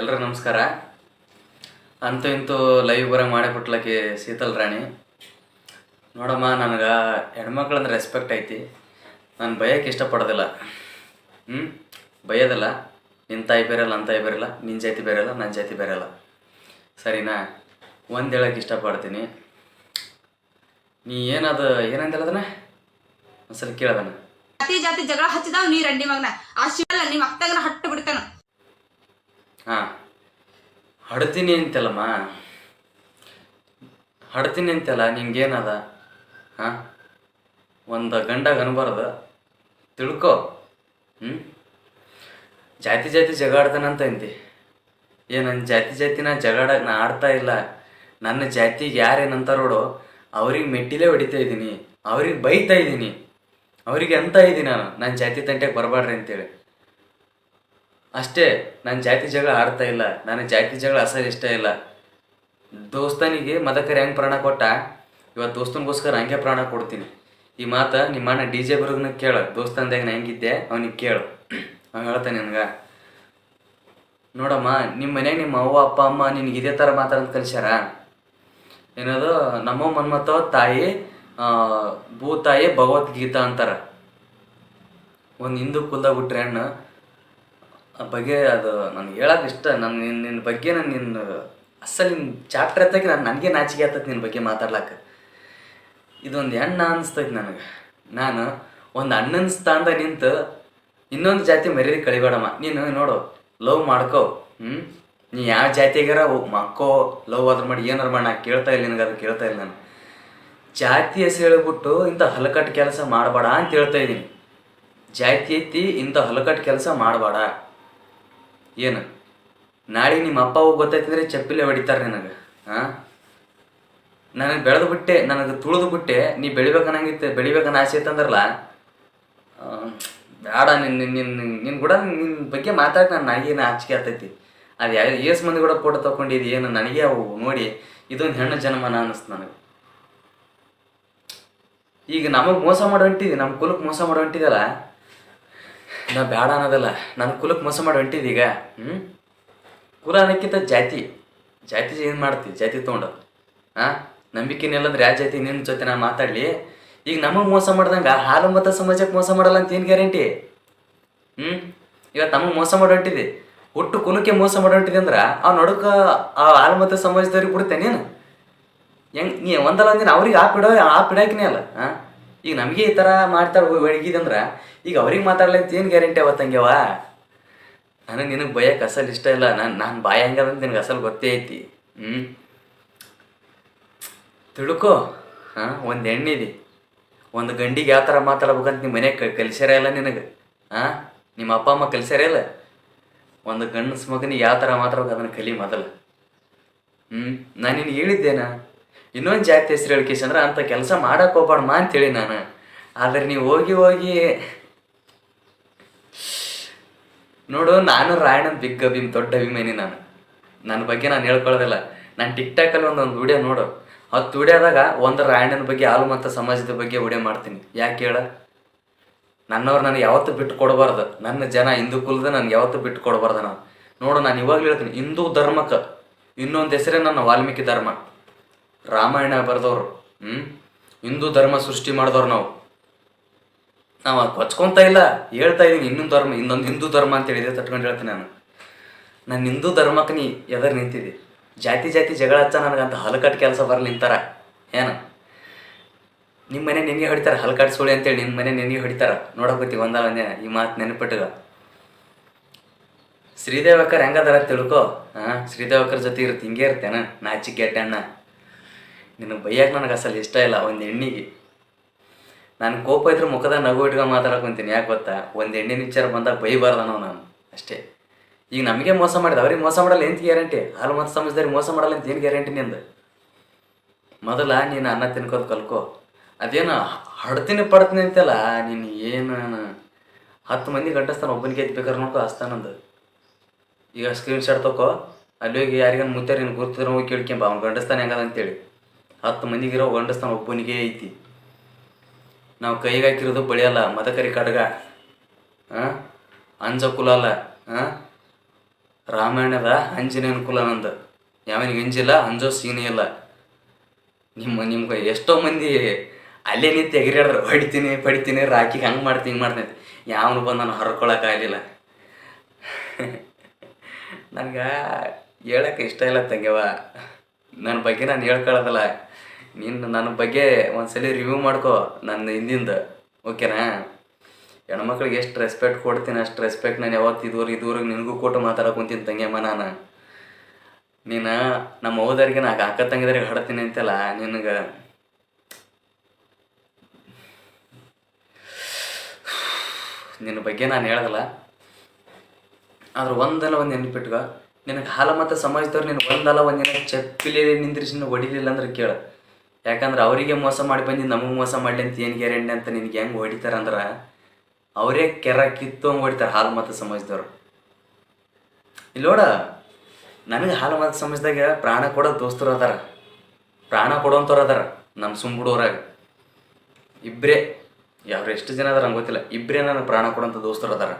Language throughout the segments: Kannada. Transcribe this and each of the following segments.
ಎಲ್ರಿಗೂ ನಮಸ್ಕಾರ. ಅಂತೂ ಇಂತೂ ಲೈವ್ ಬರಂಗೆ ಮಾಡಿಬಿಟ್ಲಕ್ಕೆ ಶೀತಲ್ ರಾಣಿ. ನೋಡಮ್ಮ, ನನಗೆ ಹೆಣ್ಮಕ್ಳಂದ್ರೆ ರೆಸ್ಪೆಕ್ಟ್ ಐತಿ. ನಾನು ಬಯಕ್ಕೆ ಇಷ್ಟಪಡೋದಿಲ್ಲ. ಹ್ಞೂ ಬಯೋದಿಲ್ಲ. ನಿನ್ನ ತಾಯಿ ಬೇರೆಲ್ಲ ನನ್ನ ತಾಯಿ ಬೇರೆಲ್ಲ ನಿನ್ನ ಜಾತಿ ಬೇರೆಲ್ಲ ನನ್ನ ಜಾತಿ ಬೇರೆಲ್ಲ. ಸರಿನಾ? ಒಂದು ಹೇಳಕ್ಕೆ ಇಷ್ಟಪಡ್ತೀನಿ. ನೀ ಏನದು ಏನಂತ ಅದನ್ನ ಒಂದ್ಸಲ ಕೇಳದನ. ಜಾತಿ ಜಾತಿ ಜಗಳ ಹಚ್ಚಿದಾವ್ ನೀ ರಂಡಿ ಮಗನ. ಆ ಶಿವಲ್ಲ ನಿಮ್ಮ ಅಕ್ಕಗನ ಹಟ್ಟು ಬಿಡ್ತಾನ. ಹಾಂ. ಹಡ್ತೀನಿ ಅಂತಲ್ಲಮ್ಮ. ಹಡ್ತೀನಿ ಅಂತಲ್ಲ, ನಿಂಗೇನದ? ಹಾಂ? ಒಂದು ಗಂಡಾಗ ಅನ್ಬಾರ್ದು ತಿಳ್ಕೊ. ಹ್ಞೂ ಜಾತಿ ಜಾತಿ ಜಗಾಡ್ತಾನಂತ ಅಂತಿ ಏ ನನ್ನ ಜಾತಿ ಜಾತಿನ ಜಗಾಡಕ್ಕೆ ನಾ ಆಡ್ತಾ ಇಲ್ಲ. ನನ್ನ ಜಾತಿಗೆ ನೋಡು ಅವ್ರಿಗೆ ಮೆಟ್ಟಿಲೇ ಹೊಡಿತಾ ಇದ್ದೀನಿ. ಅವ್ರಿಗೆ ಬೈತಾ ಇದ್ದೀನಿ. ಅವರಿಗೆ ಅಂತ ಇದ್ದೀನಿ ನಾನು? ನನ್ನ ಜಾತಿ ತಂಟೆಗೆ ಬರಬಾರ್ರಿ ಅಂತೇಳಿ. ಅಷ್ಟೇ, ನಾನು ಜಾತಿ ಜಗಳ ಆಡ್ತಾ ಇಲ್ಲ. ನನಗೆ ಜಾತಿ ಜಗಳ ಅಸರ್ ಇಷ್ಟ ಇಲ್ಲ. ದೋಸ್ತನಿಗೆ ಮದಕರಿ ಹೆಂಗೆ ಪ್ರಾಣ ಕೊಟ್ಟ? ಇವತ್ತು ದೋಸ್ತನಿಗೋಸ್ಕರ ಹಂಗೆ ಪ್ರಾಣ ಕೊಡ್ತೀನಿ. ಈ ಮಾತು ನಿಮ್ಮ ಅಣ್ಣ ಡಿ ಜೆ ಬರೋದನ್ನ ಕೇಳು. ದೋಸ್ತಂದಾಗ ನಾ ಹೆಂಗಿದ್ದೆ ಅವನಿಗೆ ಕೇಳು. ಅವ್ನು ಹೇಳ್ತಾನೆ ನನಗೆ. ನೋಡಮ್ಮ ನಿಮ್ಮ ಮನೆ ನಿಮ್ಮ ಅವ್ವ, ಅಪ್ಪ, ಅಮ್ಮ ನಿನಗೆ ಇದೇ ಥರ ಮಾತಾಡೋದು ಕಲಿಸ್ಯಾರ? ಏನದು ನಮ್ಮ ಮನ್ಮತ ತಾಯಿ ಭೂತಾಯಿ ಭಗವದ್ಗೀತಾ ಅಂತಾರೆ. ಒಂದು ಹಿಂದೂ ಕುಲ್ದಾಗ ಬಿಟ್ರೆ ಹೆಣ್ಣು ಬಗ್ಗೆ ಅದು ನನಗೆ ಹೇಳೋಕೆ ಇಷ್ಟ. ನಾನು ನಿನ್ನ ನಿನ್ನ ಬಗ್ಗೆ ನಾನು ನಿನ್ನ ಅಸಲಿನ ಚಾಪ್ಟರ್ ಹತ್ತಾಗಿ ನಾನು ನನಗೆ ನಾಚಿಕೆ ಆಗ್ತೈತೆ ನಿನ್ನ ಬಗ್ಗೆ ಮಾತಾಡ್ಲಕ್ಕ ಇದೊಂದು ಹೆಣ್ಣ ಅನಿಸ್ತೈತೆ ನನಗೆ. ನಾನು ಒಂದು ಅಣ್ಣನ ಸ್ಥಾನದಾಗ ನಿಂತು ಇನ್ನೊಂದು ಜಾತಿ ಮರ್ಯಾದೆ ಕಳಿಬೇಡಮ್ಮ. ನೀನು ನೋಡು, ಲವ್ ಮಾಡ್ಕೋ. ಹ್ಞೂ ನೀ ಯಾವ ಜಾತಿಗಾರ ಮಕ್ಕೋ, ಲವ್ ಅದ್ರ ಮಾಡಿ ಏನಾರು ಮಾಡಿ, ನಾ ಕೇಳ್ತಾ ಇಲ್ಲ ನಿನಗೆ ಅದು ಕೇಳ್ತಾ ಇಲ್ಲ ನಾನು. ಜಾತಿ ಹೆಸರು ಹೇಳ್ಬಿಟ್ಟು ಇಂಥ ಹಲಕಟ್ಟು ಕೆಲಸ ಮಾಡಬೇಡ ಅಂತ ಹೇಳ್ತಾ ಇದ್ದೀನಿ ಜಾತಿ ಐತಿ, ಇಂಥ ಹಲಕಟ್ಟು ಕೆಲಸ ಮಾಡಬೇಡ. ಏನು? ನಾಳೆ ನಿಮ್ಮ ಅಪ್ಪ ಹೋಗಿ ಗೊತ್ತಾಯ್ತಂದ್ರೆ ಚಪ್ಪಿಲೆ ಹೊಡಿತಾರೆ ನಿನಗೆ. ಹಾಂ ನನಗೆ ಬೆಳೆದು ಬಿಟ್ಟೆ, ನನಗೆ ತುಳಿದು ಬಿಟ್ಟೆ, ನೀ ಬೆಳಿಬೇಕನ್ನಂಗಿತ್ತು ಬೆಳಿಬೇಕನ್ನ ಆಸೆ ಇತ್ತಂದ್ರಲ್ಲ? ಬೇಡ ನಿನ್ನ ನಿನ್ನ ನಿನ್ನ ಕೂಡ ನಿನ್ನ ಬಗ್ಗೆ ಮಾತಾಡಿ, ನಾನು ನನಗೆ ಆಚಿಕೆ ಆಗ್ತೈತಿ. ಅದು ಯಾವ ಏಸ್ ಮಂದಿ ಕೂಡ ಫೋಟೋ ತೊಗೊಂಡಿದ್ದು ಏನು ನನಗೆ ಅವು ನೋಡಿ, ಇದೊಂದು ಹೆಣ್ಣು ಜನ್ಮನ ಅನ್ನಿಸ್ತು ನನಗೆ. ಈಗ ನಮಗೆ ಮೋಸ ಮಾಡೋ ನಮ್ಮ ಕುಲಕ್ಕೆ ಮೋಸ ಮಾಡೋ ಹೊಂಟಿದಲ್ಲ ನಾ ಬೇಡ ಅನ್ನೋದಲ್ಲ. ನನ್ನ ಕುಲಕ್ಕೆ ಮೋಸ ಮಾಡಿ ಹೊಂಟಿದೀಗ ಹ್ಞೂ ಕುಲ ಅನ್ನಕ್ಕಿಂತ ಜಾತಿ. ಜಾತಿ ಏನು ಮಾಡ್ತಿ? ಜಾತಿ ತೊಗೊಂಡು ಹಾಂ ನಂಬಿಕೆ ಅಂದ್ರೆ ಯಾವ ಜಾತಿ? ನಿನ್ನ ಜೊತೆ ನಾನು ಮಾತಾಡಲಿ. ಈಗ ನಮಗೆ ಮೋಸ ಮಾಡ್ದಂಗೆ ಹಾಲು ಮತ್ತು ಸಮಾಜಕ್ಕೆ ಮೋಸ ಮಾಡಲ್ಲ ಅಂತ ಏನು ಗ್ಯಾರಂಟಿ? ಹ್ಞೂ ಇವತ್ತು ನಮಗೆ ಮೋಸ ಮಾಡಿ ಹೊಂಟಿದೆ. ಹುಟ್ಟು ಕುಲಕ್ಕೆ ಮೋಸ ಮಾಡಿ ಹೊಂಟಿದೆ ಅಂದ್ರೆ ಆ ನಡುಕ ಆ ಹಾಲು ಮತ್ತು ಸಮಾಜದವ್ರಿಗೆ ಕೊಡ್ತೇನೇನು ಹೆಂಗೆ ನೀ ಒಂದಲ್ಲ ಅಂದಿನ ಅವ್ರಿಗೆ ಆ ಬಿಡೋ ಆ ಬಿಡಾಕಿನೇ ಅಲ್ಲ. ಹಾಂ ಈಗ ನಮಗೆ ಈ ಥರ ಮಾಡ್ತಾರೆ ಒಳಗಿದಂದ್ರೆ ಈಗ ಅವ್ರಿಗೆ ಮಾತಾಡ್ಲಂತ ಏನು ಗ್ಯಾರಂಟಿ ಅವತ್ತಂಗ್ಯವ ನನಗೆ ನಿನಗೆ ಬಯಕ್ಕೆ ಅಸಲು ಇಷ್ಟ ಇಲ್ಲ. ನಾನು ನಾನು ಬಾಯ ಹಂಗದಂತ ನಿನಗೆ ಅಸಲು ಗೊತ್ತೇ ಐತಿ. ಹ್ಞೂ ತಿಳ್ಕೊ. ಹಾಂ, ಒಂದು ಹೆಣ್ಣಿದೆ ಒಂದು ಗಂಡಿಗೆ ಯಾವ ಥರ ಮಾತಾಡ್ಬೇಕಂತ ನಿಮ್ಮ ಮನೆಗೆ ಕಲಿಸ್ಯಾರ ಇಲ್ಲ ನಿನಗೆ? ಹಾಂ? ನಿಮ್ಮ ಅಪ್ಪ, ಅಮ್ಮ ಕಲಿಸ್ಯಾರ ಇಲ್ಲ? ಒಂದು ಗಂಡಸ ಮಗನಿಗೆ ಯಾವ ಥರ ಮಾತಾಡ್ಬೇಕು ಅದನ್ನು ಕಲಿ ಮೊದಲು. ಹ್ಞೂ ನಾನು ನಿನಗೆ ಹೇಳಿದ್ದೇನ? ಇನ್ನೊಂದು ಜಾತಿ ಹೆಸರು ಹೇಳ್ಕೇಶ್ ಅಂದ್ರೆ ಅಂಥ ಕೆಲಸ ಮಾಡಕ್ಕೆ ಹೋಗ್ಬಾರ್ದಮ್ಮ ಅಂತೇಳಿ ನಾನು. ಆದರೆ ನೀವು ಹೋಗಿ ಹೋಗಿ ನೋಡು, ನಾನು ರಾಯಣ್ಣನ ಬಿಗ್ ಅಭಿಮ್, ದೊಡ್ಡ ಅಭಿಮಾನಿ ನಾನು. ನನ್ನ ಬಗ್ಗೆ ನಾನು ಹೇಳ್ಕೊಳ್ಳೋದಿಲ್ಲ. ನಾನು ಟಿಕ್ಟಾಕಲ್ಲಿ ಒಂದೊಂದು ವಿಡಿಯೋ ನೋಡು. ಹತ್ತು ವಿಡಿಯೋದಾಗ ಒಂದು ರಾಯಣ್ಣನ ಬಗ್ಗೆ, ಹಾಲು ಮತ್ತು ಸಮಾಜದ ಬಗ್ಗೆ ವಿಡಿಯೋ ಮಾಡ್ತೀನಿ. ಯಾಕೆ ಹೇಳ? ನನ್ನವ್ರು ನನಗೆ ಯಾವತ್ತೂ ಬಿಟ್ಟು ಕೊಡಬಾರ್ದು. ನನ್ನ ಜನ ಹಿಂದೂ ಕುಲದ ನನಗೆ ಯಾವತ್ತೂ ಬಿಟ್ಟು ಕೊಡಬಾರ್ದು ನಾನು. ನೋಡು, ನಾನು ಇವಾಗಲೂ ಹೇಳ್ತೀನಿ, ಹಿಂದೂ ಧರ್ಮಕ್ಕೆ ಇನ್ನೊಂದು ಹೆಸರೇ ನನ್ನ ವಾಲ್ಮೀಕಿ ಧರ್ಮ. ರಾಮಾಯಣ ಬರೆದವ್ರು ಹ್ಞೂ ಹಿಂದೂ ಧರ್ಮ ಸೃಷ್ಟಿ ಮಾಡಿದವ್ರು ನಾವು. ನಾವು ಕೊಚ್ಕೊತಾ ಇಲ್ಲ, ಹೇಳ್ತಾ ಇದ್ದೀನಿ ಇನ್ನೊಂದು ಧರ್ಮ, ಇನ್ನೊಂದು ಹಿಂದೂ ಧರ್ಮ ಅಂತ ಹೇಳಿದೆ ತಟ್ಕೊಂಡು ಹೇಳ್ತೀನಿ ನಾನು. ನನ್ನ ಹಿಂದೂ ಧರ್ಮಕ್ಕೆ ನೀ ಎದರ್ ನಿಂತಿದ್ದೆ ಜಾತಿ ಜಾತಿ ಜಗಳ ಹಚ್ಚ ನನಗಂತ ಹಲಕಟ್ಟು ಕೆಲಸ ಬರಲಿ ನಿಂತಾರ, ಏನು? ನಿಮ್ಮ ಮನೆ ನಿನಗೆ ಹೊಡಿತಾರೆ ಹಲಕಟ್ಟು ಸುಳಿ ಅಂತೇಳಿ ನಿಮ್ಮ ಮನೆ ನಿನಗೆ ಹೊಡಿತಾರ? ನೋಡಕೋತಿ ಒಂದ ಒಂದೇ, ಈ ಮಾತು ನೆನಪಿಟ್ಟಗ ಶ್ರೀದೇವಕ್ಕರ್ ಹೆಂಗದಾರ ತಿಳ್ಕೊ ಹಾಂ ಶ್ರೀದೇವಕ್ಕರ್ ಜೊತೆ ಇರುತ್ತೆ ಹಿಂಗೆ ಇರ್ತೇನ? ನಾಚಿಕೆ ಗೆಟ್ಟ ಅಣ್ಣ. ನಿನಗೆ ಬೈಯಕ್ಕೆ ನನಗೆ ಅಸಲು ಇಷ್ಟ ಇಲ್ಲ, ಒಂದು ಹೆಣ್ಣಿಗೆ ನಾನು ಕೋಪ ಇದ್ರೆ ಮುಖದ ನಗು ಇಟ್ಕೊಂಡು ಮಾತಾಡ್ಕೊಂತೀನಿ ಯಾಕೆ ಗೊತ್ತಾ? ಒಂದು ಹೆಣ್ಣಿನ ವಿಚಾರ ಬಂದಾಗ ಬೈಬಾರ್ದನೋ ನಾನು, ಅಷ್ಟೇ. ಈಗ ನಮಗೆ ಮೋಸ ಮಾಡಿದೆ, ಅವ್ರಿಗೆ ಮೋಸ ಮಾಡಲ್ಲ, ಎಂತ ಗ್ಯಾರಂಟಿ? ಹಾಲು ಮತ್ತು ಸಮಾಜದವ್ರಿಗೆ ಮೋಸ ಮಾಡಲ್ಲ ಅಂತ ಏನು ಗ್ಯಾರಂಟಿ ನಿಂದು? ಮೊದಲ ನೀನು ಅನ್ನ ತಿನ್ಕೋದು ಕಲ್ಕೋ. ಅದೇನು ಹಡ್ತೀನಿ ಪಡ್ತೀನಿ ಅಂತಲ್ಲ ನೀನು ಏನು ಹತ್ತು ಮಂದಿ ಗಂಟಸ್ತಾನ ಒಬ್ಬನಿಗೆ ಎತ್ಬೇಕಾರೆ ನೋಡ್ಕೋ ಹಸ್ತಾನಂದು ಈಗ ಸ್ಕ್ರೀನ್ ಶಾಟ್ ತಕೋ, ಅಲ್ಲಿ ಹೋಗಿ ಯಾರಿಗಾನ ಮುತ್ತೆ ನೀನು ಗುರ್ತಿದ್ರೆ ಹೋಗಿ ಕೇಳ್ಕೊಂಬ, ಅವ್ನು ಗಂಡಸ್ತಾನ ಹೆಂಗದ ಅಂತೇಳಿ. ಹತ್ತು ಮಂದಿಗಿರೋ ಗಂಡಸ್ತಾನ ಒಬ್ಬನಿಗೆ ಐತಿ. ನಾವು ಕೈಗೆ ಹಾಕಿರೋದು ಬಳಿಯಲ್ಲ ಮದಕರಿ ಕಡ್ಗ. ಹಾಂ ಅಂಜ ಕುಲ ಅಲ್ಲ ಹಾಂ ರಾಮಾಯಣದ ಅಂಜನೇಯನ ಕುಲ ನಂದು. ಯಾವನಿಗೆ ಅಂಜಿಲ್ಲ ಅಂಜೋ ಸೀನೇ ಇಲ್ಲ. ನಿಮ್ಮ, ನಿಮ್ಗೆ ಎಷ್ಟೋ ಮಂದಿ ಅಲ್ಲೇ ನಿಂತು ಎಗಿರಾಡ್ರು ಹೊಡಿತೀನಿ, ಪಡಿತೀನಿ ರಾಕಿಗೆ ಹಂಗೆ ಮಾಡ್ತೀನಿ ಹಿಂಗೆ ಮಾಡ್ತೀನಿ ಯಾವನು ಬಂದು ನಾನು ಹರ್ಕೊಳಕ್ಕಾಗಲಿಲ್ಲ ನನಗೆ ಹೇಳಕ್ಕೆ ಇಷ್ಟ ಇಲ್ಲ ತಂಗ್ಯವ ನನ್ನ ಬಗ್ಗೆ ನಾನು ಹೇಳ್ಕೊಳ್ಳೋದಲ್ಲ ನೀನು ನನ್ನ ಬಗ್ಗೆ ಒಂದ್ಸಲಿ ರಿವ್ಯೂ ಮಾಡ್ಕೋ ನನ್ನ ಹಿಂದಿಂದ ಓಕೆನಾ ಹೆಣ್ಮಕ್ಳಿಗೆ ಎಷ್ಟು ರೆಸ್ಪೆಕ್ಟ್ ಕೊಡ್ತೀನಿ, ಅಷ್ಟು ರೆಸ್ಪೆಕ್ಟ್ ನಾನು ಯಾವತ್ತು ಇದುವರೆಗೆ ಇದುವರೆಗೆ ನಿನಗೂ ಕೊಟ್ಟು ಮಾತಾಡಕೊಂತೀನಿ ತಂಗ್ಯಮ್ಮ ನಾನು. ನೀನು ನಮ್ಮ ಹೋದರಿಗೆ ನಾ ಅಕ್ಕ ತಂಗಿದ್ರಿಗೆ ಹಾಡ್ತೀನಿ ಅಂತಲ್ಲ ನಿನಗೆ. ನಿನ್ನ ಬಗ್ಗೆ ನಾನು ಹೇಳ್ದಲ್ಲ ಆದ್ರೆ ಒಂದಲ್ಲ ಒಂದು ನೆನಪಿಟ್ಕ. ನಿನಗೆ ಹಾಲ ಮತ್ತು ಸಮಾಜದವ್ರು ನೀನು ಒಂದಲ್ಲ ಒಂದು ದಿನ ಚಪ್ಪಿಲಿ ನಿಂದ್ರಿಸಿ ಹೊಡಿಲಿಲ್ಲ ಅಂದ್ರೆ ಕೇಳು. ಯಾಕಂದ್ರೆ ಅವರಿಗೆ ಮೋಸ ಮಾಡಿ ಬಂದು, ನಮಗೆ ಮೋಸ ಮಾಡಲಿ ಅಂತ ಏನು ಗ್ಯಾರಂಟಿ ಅಂತ ನಿನಗೆ ಹೆಂಗೆ ಹೊಡಿತಾರಂದ್ರೆ ಅವರೇ ಕೆರ ಕಿತ್ತು ಹಂಗೆ ಹೊಡಿತಾರೆ ಹಾಲು ಮಾತು ಸಮಾಜದವ್ರು. ಇಲ್ಲಿ ನೋಡ, ನನಗೆ ಹಾಲು ಮಾತು ಸಮಾಜದಾಗ ಪ್ರಾಣ ಕೊಡೋ ದೋಸ್ತರು ಅದಾರ. ಪ್ರಾಣ ಕೊಡೋಂಥವ್ರು ಅದಾರ ನಮ್ಮ ಸುಂಬುಡೋರಾಗ. ಇಬ್ಬರೇ ಯಾರು ಎಷ್ಟು ಜನ ಅದಾರ ಗೊತ್ತಿಲ್ಲ. ಇಬ್ಬರೇ ನನಗೆ ಪ್ರಾಣ ಕೊಡೋಂಥ ದೋಸ್ತರು ಅದಾರ.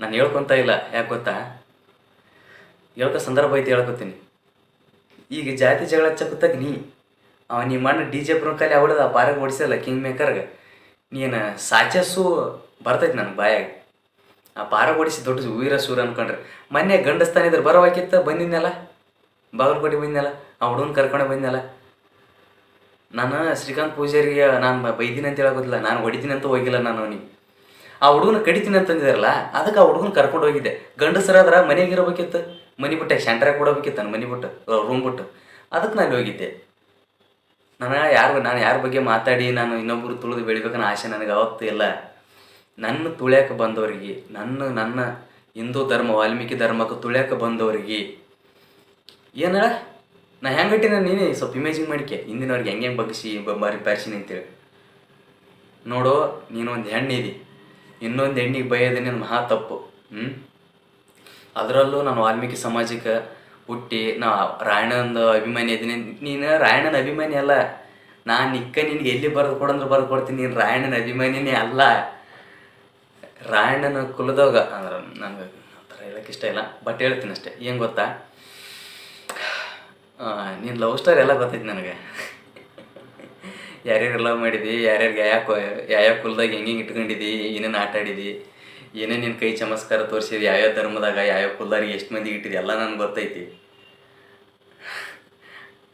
ನಾನು ಹೇಳ್ಕೊತ ಇಲ್ಲ, ಯಾಕೆ ಗೊತ್ತಾ? ಹೇಳ್ಕೊ ಸಂದರ್ಭ ಐತಿ ಹೇಳ್ಕೊತೀನಿ. ಈಗ ಜಾತಿ ಜಗಳ ಹಚ್ಚಕತ್ತಾಗ ನೀ. ಅವ ನಿಮ್ಮ ಅಣ್ಣ ಡಿ ಜೆ ಬ್ರೋಕಲ್ಲಿ ಅವಡದ ಆ ಪಾರಾಗ ಓಡಿಸಲ್ಲ ಕಿಂಗ್ ಮೇಕರ್ಗೆ ನೀನು ಸಾಚಸ್ಸು ಬರ್ತೈತಿ ನನಗೆ ಬಾಯಾಗ. ಆ ಪಾರಾಗ ಓಡಿಸಿ ದೊಡ್ಡ ವೀರ ಸೂರ ಅನ್ಕೊಂಡ್ರೆ. ಮೊನ್ನೆ ಗಂಡಸ್ತಾನ ಇದ್ರೆ ಬರೋವಾಕಿತ್ತ ಬಂದಿದ್ನಲ್ಲ? ಬಾಗಲಕೋಟೆ ಬಂದಿನಲ್ಲ ಆ ಹುಡುಗನ ಕರ್ಕೊಂಡು ಬಂದಿನಲ್ಲ ನಾನು ಶ್ರೀಕಾಂತ್ ಪೂಜಾರಿಗೆ ನಾನು ಬೈದಿನಿ ಅಂತ ಹೇಳೋದಿಲ್ಲ ನಾನು ಹೊಡಿತೀನಿ ಅಂತ ಹೋಗಿಲ್ಲ ನಾನು ಅವನಿಗೆ. ಆ ಹುಡುಗನ ಕಡಿತೀನಿ ಅಂತಂದಿದಾರಲ್ಲ ಅದಕ್ಕೆ ಆ ಹುಡುಗನ ಕರ್ಕೊಂಡು ಹೋಗಿದ್ದೆ. ಗಂಡಸರಾದ್ರೆ ಮನೆಗೆ ಇರಬೇಕಿತ್ತು. ಮನೆ ಬಿಟ್ಟೆ ಸೆಂಟ್ರಾಗ ಕೊಡಬೇಕಿತ್ತು ನನ್ನ ಮನೆ ಬಿಟ್ಟು ರೂಮ್ ಬಿಟ್ಟು. ಅದಕ್ಕೆ ನಾನು ಹೋಗಿದ್ದೆ. ನನಗೆ ಯಾರು ನಾನು ಯಾರ ಬಗ್ಗೆ ಮಾತಾಡಿ, ನಾನು ಇನ್ನೊಬ್ಬರು ತುಳಿದು ಬೆಳಿಬೇಕನ್ನೋ ಆಸೆ ನನಗೆ ಅವತ್ತು ಇಲ್ಲ. ನನ್ನ ತುಳ್ಯಾಕ ಬಂದವರಿಗೆ, ನನ್ನ ನನ್ನ ಹಿಂದೂ ಧರ್ಮ, ವಾಲ್ಮೀಕಿ ಧರ್ಮಕ್ಕೆ ತುಳಿಯಕ್ಕೆ ಬಂದವರಿಗೆ, ಏನ ನಾ ಹೆಂಗಟ್ಟಿನ ನೀನೇ? ಸ್ವಲ್ಪ ಇಮೇಜಿಂಗ್ ಮಾಡಿಕೆ. ಹಿಂದಿನವ್ರಿಗೆ ಹೆಂಗೆ ಹೆಂಗೆ ಬಗ್ಗಿಸಿ ಬಾರಿ ಪ್ಯಾರ್ಸಿನಿ ಅಂತೇಳಿ. ನೋಡು, ನೀನೊಂದು ಹೆಣ್ಣಿದಿ ಇನ್ನೊಂದು ಹೆಣ್ಣಿಗೆ ಬೈಯೋದು ನನ್ನ ಮಹಾ ತಪ್ಪು. ಹ್ಞೂ ಅದರಲ್ಲೂ ನಾನು ವಾಲ್ಮೀಕಿ ಸಮಾಜಕ್ಕೆ ಹುಟ್ಟಿ, ನಾ ರಾಯಣ್ಣಂದು ಅಭಿಮಾನಿ ಇದ್ದೀನಿ ನೀನು ರಾಯಣ್ಣನ ಅಭಿಮಾನಿ ಅಲ್ಲ. ನಾನು ನಿಕ್ಕ ನಿನ್ಗೆ ಎಲ್ಲಿ ಬರೆದು ಕೊಡಂದ್ರೆ ಬರೆದು ಕೊಡ್ತೀನಿ. ನೀನು ರಾಯಣನ ಅಭಿಮಾನಿನೇ ಅಲ್ಲ. ರಾಯಣ್ಣನ ಕುಲದಾಗ, ಅಂದ್ರೆ ನನಗೆ ಆ ಥರ ಇಷ್ಟ ಇಲ್ಲ. ಬಟ್ ಹೇಳ್ತೀನಿ ಅಷ್ಟೇ. ಏನು ಗೊತ್ತಾ? ನೀನು ಲವ್ ಸ್ಟೋರಿ ಎಲ್ಲ ಗೊತ್ತೈತಿ ನನಗೆ. ಯಾರ್ಯಾರು ಲವ್ ಮಾಡಿದಿ ಯಾರ್ಯಾರಿಗೆ ಯಾವ ಯಾವ್ಯಾವ ಕುಲ್ದಾಗ ಹೆಂಗೆ ಹಿಂಗೆ ಇಟ್ಕೊಂಡಿದಿ, ಏನೇನು ಆಟ ಏನೇನು ನಿನ್ನ ಕೈ ಚಮತ್ಕಾರ ತೋರಿಸಿದಿ ಯಾವ್ಯಾವ ಧರ್ಮದಾಗ, ಯಾವ್ಯಾವ ಕುಲ್ಲಾರಿ ಎಷ್ಟು ಮಂದಿ ಇಟ್ಟಿದೆ ಎಲ್ಲ ನನಗೆ ಗೊತ್ತೈತಿ.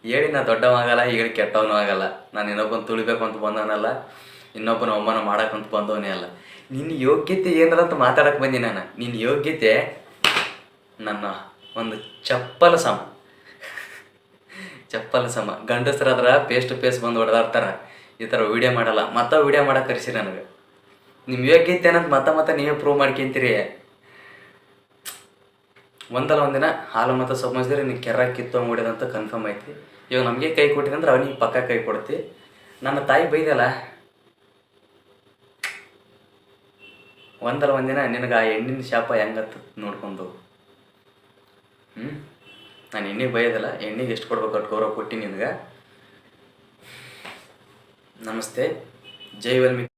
ಹೇಳಿ, ನಾ ದೊಡ್ಡವಾಗಲ್ಲ ಹೇಳಿ ಕೆಟ್ಟವನು ಆಗಲ್ಲ. ನಾನು ಇನ್ನೊಬ್ಬನ ತುಳಿಬೇಕು ಅಂತ ಬಂದವನಲ್ಲ, ಇನ್ನೊಬ್ಬನ ಅವಮಾನ ಮಾಡಕ್ಕಂತ ಬಂದವನೇ ಅಲ್ಲ. ನಿನ್ನ ಯೋಗ್ಯತೆ ಏನಾರ ಅಂತ ಮಾತಾಡಕ್ಕೆ ಬಂದಿ ನಾನು. ನಿನ್ನ ಯೋಗ್ಯತೆ ನನ್ನ ಒಂದು ಚಪ್ಪಲ ಸಮ. ಚಪ್ಪಲ ಸಮ. ಗಂಡಸ್ರಾದ್ರ ಫೇಸ್ ಟು ಬಂದು ಹೊಡೆದಾಡ್ತಾರೆ. ಈ ಥರ ವೀಡಿಯೋ ಮಾಡಲ್ಲ. ಮತ್ತೆ ವೀಡಿಯೋ ಮಾಡಕ್ಕೆ ಕರೆಸಿ ನನಗೆ. ನಿಮ್ಮ ಯೋಗ್ಯತೆ ಏನಂತ ಮತ್ತೆ ಮತ್ತೆ ನೀವೇ ಪ್ರೂವ್ ಮಾಡ್ಕೊಂತೀರಿ. ಒಂದಲ್ಲ ಒಂದಿನ ಹಾಲು ಮತ್ತು ಸಮಾಜದಲ್ಲಿ ನೀನು ಕೆರ ಕಿತ್ತು ಅಂತ ಕನ್ಫರ್ಮ್ ಐತಿ. ಇವಾಗ ನಮಗೆ ಕೈ ಕೊಟ್ಟಿದಂದ್ರೆ ಅವನಿಗೆ ಪಕ್ಕ ಕೈ ಕೊಡ್ತಿ. ನನ್ನ ತಾಯಿ ಬೈದಲ್ಲ, ಒಂದಲ್ಲ ಒಂದಿನ ನಿನಗೆ ಆ ಹೆಣ್ಣಿನ ಶಾಪ ಹೆಂಗತ್ತ ನೋಡ್ಕೊಂಡು ಹ್ಞೂ ನಾನು ಎಣ್ಣೆಗೆ ಬೈಯೋದಲ್ಲ, ಹೆಣ್ಣಿಗೆ ಎಷ್ಟು ಕೊಡ್ಬೇಕು ಅಷ್ಟು ಗೌರವ ಕೊಟ್ಟಿ ನಿನಗೆ. ನಮಸ್ತೆ. ಜೈ ವಾಲ್ಮೀಕಿ.